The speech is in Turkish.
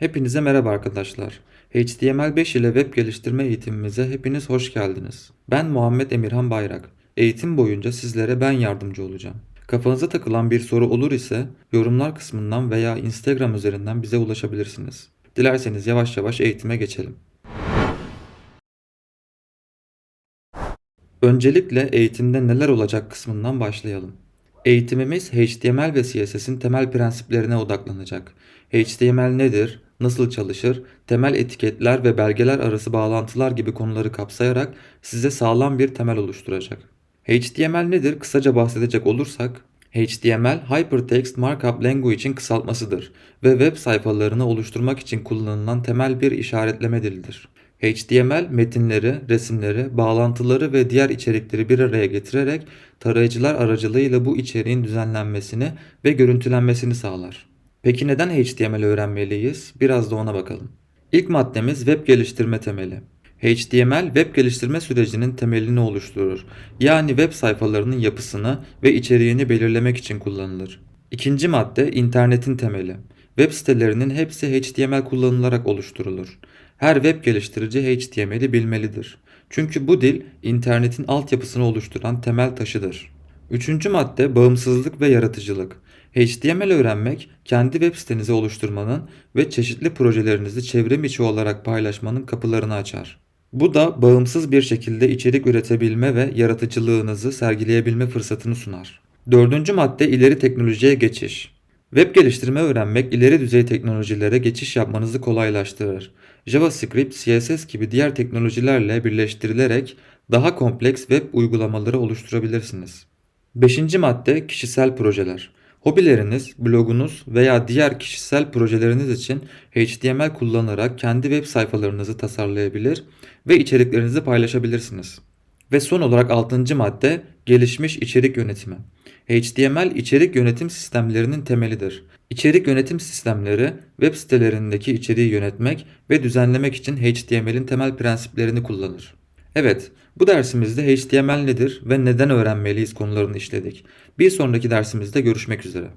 Hepinize merhaba arkadaşlar. HTML5 ile web geliştirme eğitimimize hepiniz hoş geldiniz. Ben Muhammed Emirhan Bayrak. Eğitim boyunca sizlere ben yardımcı olacağım. Kafanıza takılan bir soru olur ise yorumlar kısmından veya Instagram üzerinden bize ulaşabilirsiniz. Dilerseniz yavaş yavaş eğitime geçelim. Öncelikle eğitimde neler olacak kısmından başlayalım. Eğitimimiz HTML ve CSS'in temel prensiplerine odaklanacak. HTML nedir, nasıl çalışır, temel etiketler ve belgeler arası bağlantılar gibi konuları kapsayarak size sağlam bir temel oluşturacak. HTML nedir kısaca bahsedecek olursak, HTML Hypertext Markup Language'in kısaltmasıdır ve web sayfalarını oluşturmak için kullanılan temel bir işaretleme dilidir. HTML metinleri, resimleri, bağlantıları ve diğer içerikleri bir araya getirerek tarayıcılar aracılığıyla bu içeriğin düzenlenmesini ve görüntülenmesini sağlar. Peki neden HTML öğrenmeliyiz? Biraz da ona bakalım. İlk maddemiz web geliştirme temeli. HTML web geliştirme sürecinin temelini oluşturur. Yani web sayfalarının yapısını ve içeriğini belirlemek için kullanılır. İkinci madde internetin temeli. Web sitelerinin hepsi HTML kullanılarak oluşturulur. Her web geliştirici HTML'i bilmelidir. Çünkü bu dil internetin altyapısını oluşturan temel taşıdır. Üçüncü madde bağımsızlık ve yaratıcılık. HTML öğrenmek, kendi web sitenizi oluşturmanın ve çeşitli projelerinizi çevrim içi olarak paylaşmanın kapılarını açar. Bu da bağımsız bir şekilde içerik üretebilme ve yaratıcılığınızı sergileyebilme fırsatını sunar. Dördüncü madde ileri teknolojiye geçiş. Web geliştirme öğrenmek ileri düzey teknolojilere geçiş yapmanızı kolaylaştırır. JavaScript, CSS gibi diğer teknolojilerle birleştirilerek daha kompleks web uygulamaları oluşturabilirsiniz. Beşinci madde kişisel projeler. Hobileriniz, blogunuz veya diğer kişisel projeleriniz için HTML kullanarak kendi web sayfalarınızı tasarlayabilir ve içeriklerinizi paylaşabilirsiniz. Ve son olarak 6. madde gelişmiş içerik yönetimi. HTML içerik yönetim sistemlerinin temelidir. İçerik yönetim sistemleri web sitelerindeki içeriği yönetmek ve düzenlemek için HTML'in temel prensiplerini kullanır. Evet, bu dersimizde HTML nedir ve neden öğrenmeliyiz konularını işledik. Bir sonraki dersimizde görüşmek üzere.